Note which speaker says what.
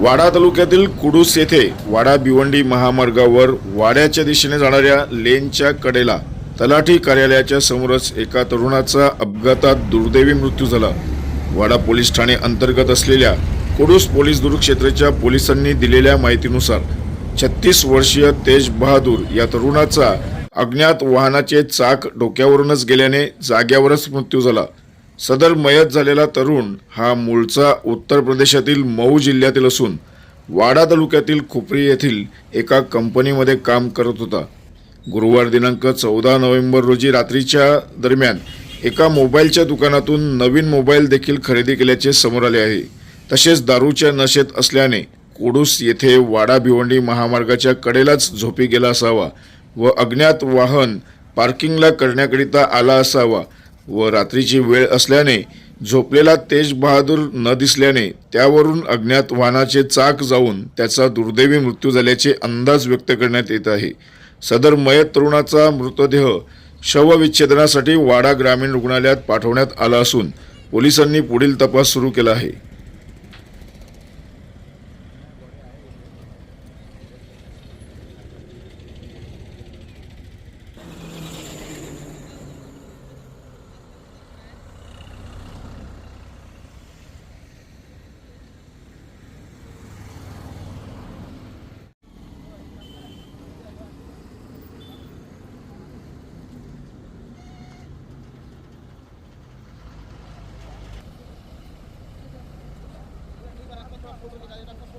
Speaker 1: वाडा तालुक्यातील कुडूस येथे वाडा भिवंडी महामार्गावर वाड्याच्या दिशेने जाणाऱ्या लेनच्या कडेला तलाठी कार्यालयाच्या समोरच एका तरुणाचा अपघातात दुर्दैवी मृत्यू झाला. वाडा पोलीस ठाणे अंतर्गत असलेल्या कुडूस पोलीस दुर्गक्षेत्राच्या पोलिसांनी दिलेल्या माहितीनुसार छत्तीस वर्षीय तेज बहादूर या तरुणाचा अज्ञात वाहनाचे चाक डोक्यावरूनच गेल्याने जाग्यावरच मृत्यू झाला. सदर मयत झालेला तरुण हा मूळचा उत्तर प्रदेशातील मऊ जिल्ह्यातील असून वाडा तालुक्यातील खुपरी येथील एका कंपनीमध्ये काम करत होता. गुरुवार दिनांक चौदा नोव्हेंबर रोजी रात्रीच्या दरम्यान एका मोबाईलच्या दुकानातून नवीन मोबाईल देखील खरेदी केल्याचे समोर आले आहे. तसेच दारूच्या नशेत असल्याने कोडूस येथे वाडा भिवंडी महामार्गाच्या कडेलाच झोपी गेला असावा व अज्ञात वाहन पार्किंगला करण्याकरिता आला असावा व रात्रीची वेळ असल्याने झोपलेला तेज बहादूर न दिसल्याने त्यावरून अज्ञात वाहनाचे चाक जाऊन त्याचा दुर्दैवी मृत्यू झाल्याचे अंदाज व्यक्त करण्यात येत आहे. सदर मयत तरुणाचा मृतदेह शवविच्छेदनासाठी वाडा ग्रामीण रुग्णालयात पाठवण्यात आला असून पोलिसांनी पुढील तपास सुरू केला आहे. Thank you.